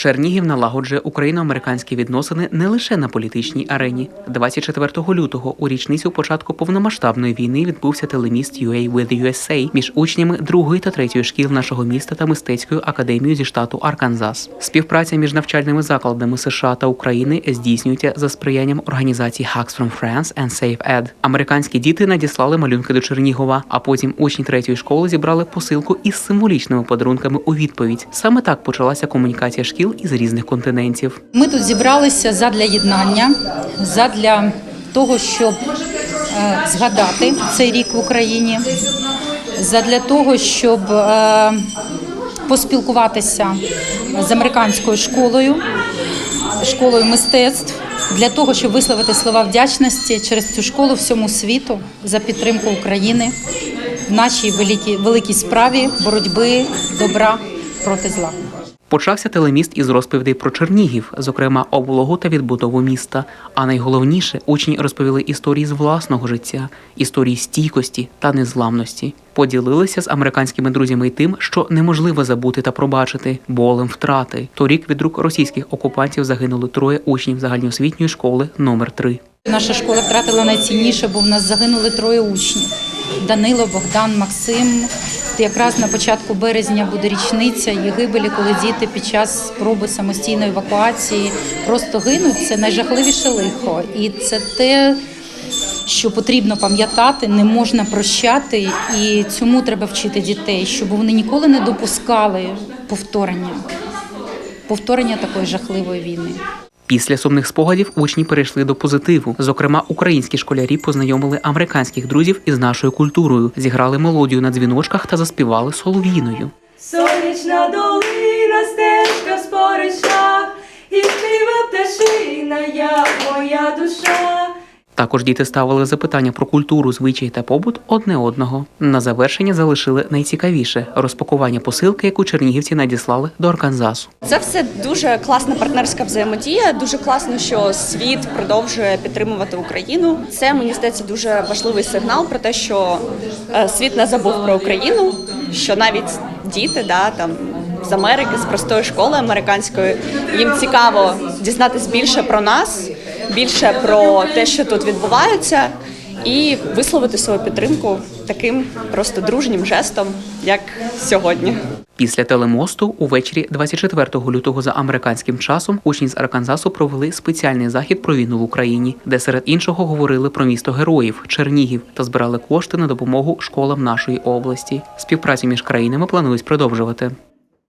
Чернігів налагоджує україно-американські відносини не лише на політичній арені. 24 лютого у річницю початку повномасштабної війни відбувся телеміст UA with USA між учнями другої та третьої шкіл нашого міста та мистецькою академією зі штату Арканзас. Співпраця між навчальними закладами США та України здійснюється за сприянням організації Hacks from France and Save Ed. Американські діти надіслали малюнки до Чернігова, а потім учні третьої школи зібрали посилку із символічними подарунками у відповідь. Саме так почалася комунікація шкіл із різних континентів. Ми тут зібралися задля єднання, задля того, щоб е, згадати цей рік в Україні, задля того, щоб е, поспілкуватися з американською школою, школою мистецтв, для того, щоб висловити слова вдячності через цю школу всьому світу за підтримку України в нашій великій, великій справі боротьби добра проти зла. Почався телеміст із розповідей про Чернігів, зокрема облогу та відбудову міста. А найголовніше учні розповіли історії з власного життя, історії стійкості та незламності. Поділилися з американськими друзями й тим, що неможливо забути та пробачити болем втрати. Торік від рук російських окупантів загинули троє учнів загальноосвітньої школи номер 3 Наша школа втратила найцінніше, бо в нас загинули троє учнів: Данило, Богдан, Максим. Якраз на початку березня буде річниця її гибелі, коли діти під час спроби самостійної евакуації просто гинуть. Це найжахливіше лихо, і це те, що потрібно пам'ятати, не можна прощати, і цьому треба вчити дітей, щоб вони ніколи не допускали повторення, повторення такої жахливої війни. Після сумних спогадів учні перейшли до позитиву. Зокрема, українські школярі познайомили американських друзів із нашою культурою, зіграли мелодію на дзвіночках та заспівали солов'їною. Сонячна долина, стежка в споришах, і співа пташина, як моя душа. Також діти ставили запитання про культуру, звичаї та побут одне одного. На завершення залишили найцікавіше розпакування посилки, яку чернігівці надіслали до Арканзасу. Це все дуже класна партнерська взаємодія. Дуже класно, що світ продовжує підтримувати Україну. Це мені здається дуже важливий сигнал про те, що е, світ не забув про Україну, що навіть діти, да там з Америки, з простої школи американської, їм цікаво дізнатись більше про нас, більше про те, що тут відбувається, і висловити свою підтримку таким просто дружнім жестом, як сьогодні. Після телемосту увечері 24 лютого за американським часом учні з Арканзасу провели спеціальний захід про війну в Україні, де серед іншого говорили про місто героїв Чернігів та збирали кошти на допомогу школам нашої області. Співпрацю між країнами планують продовжувати.